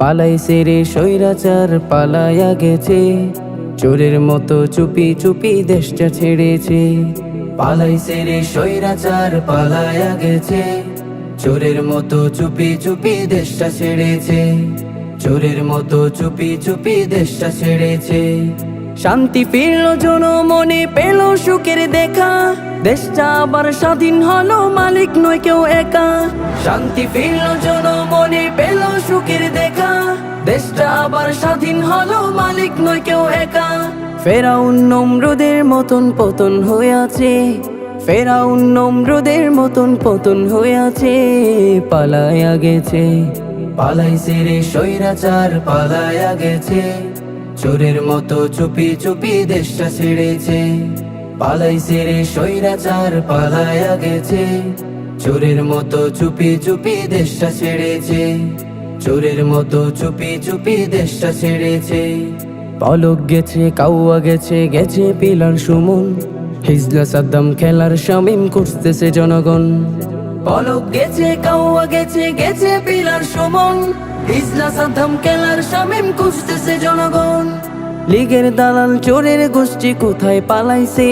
পালাইছে রে স্বৈরাচার পালায়া গেছে। চোরের মতো চুপি চুপি দেশটা ছেড়েছে। পালাইছে রে স্বৈরাচার পালায়া গেছে। চোরের মতো চুপি চুপি দেশটা ছেড়েছে। চোরের মতো চুপি চুপি দেশটা ছেড়েছে। শান্তি ফিরল জন মনে, পেল সুখের দেখা। দেশটা আবার স্বাধীন হলো, মালিক নয় কেউ একা। শান্তি ফিরল জন মনে, পেল সুখের দেখা। দেশটা আবার স্বাধীন হলো, মালিক নয় কেউ একা। ফেরাউন নম্রদের মতন পতন হয়ে আছে। ফেরাউন নম্রদের মতন পতন হয়ে আছে। পালায়া গেছে। পালাইছে রে স্বৈরাচার পালায়া গেছে। চোরের মতো চুপি চুপি দেশটা ছেড়েছে। পালাইছে রে স্বৈরাচার পালায়া গেছে। চোরের মতো চুপি চুপি দেশটা ছেড়েছে। চোরের মতো চুপি চুপি দেশটা ছেড়েছে। পলক গেছে, কাউয়া গেছে গেছে পিলার সুমন। হিজলা সাদ্দাম খেলার শামিম করতেছে জনগণ। পলক গেছে কাউয়া, গেছে গেছে পিলার সুমন। হিজলা সাদ্দাম খেলার শামিম খুঁজতেছে জনগণ। লীগের দালাল চোরের গোষ্ঠী কোথায় পালাইছে?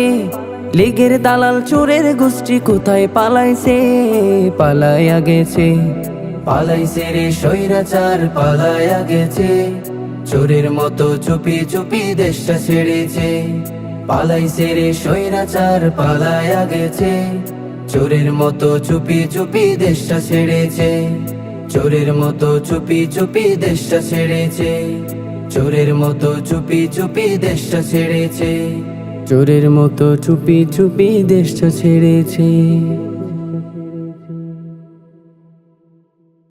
লীগের দালাল চোরের গোষ্ঠী কোথায় পালাইছে? পালাইয়া গেছে। পালাইছে রে স্বৈরাচার পালাইয়া গেছে। চোরের মতো চুপি চুপি দেশটা ছেড়েছে। পালাইছে রে স্বৈরাচার পালাইয়া গেছে। চোরের মতো চুপি চুপি দেশটা ছেড়েছে। চোরের মতো চুপি চুপি দেশটা ছেড়েছে। চোরের মতো চুপি চুপি দেশটা ছেড়েছে। চোরের মতো চুপি চুপি দেশটা ছেড়েছে।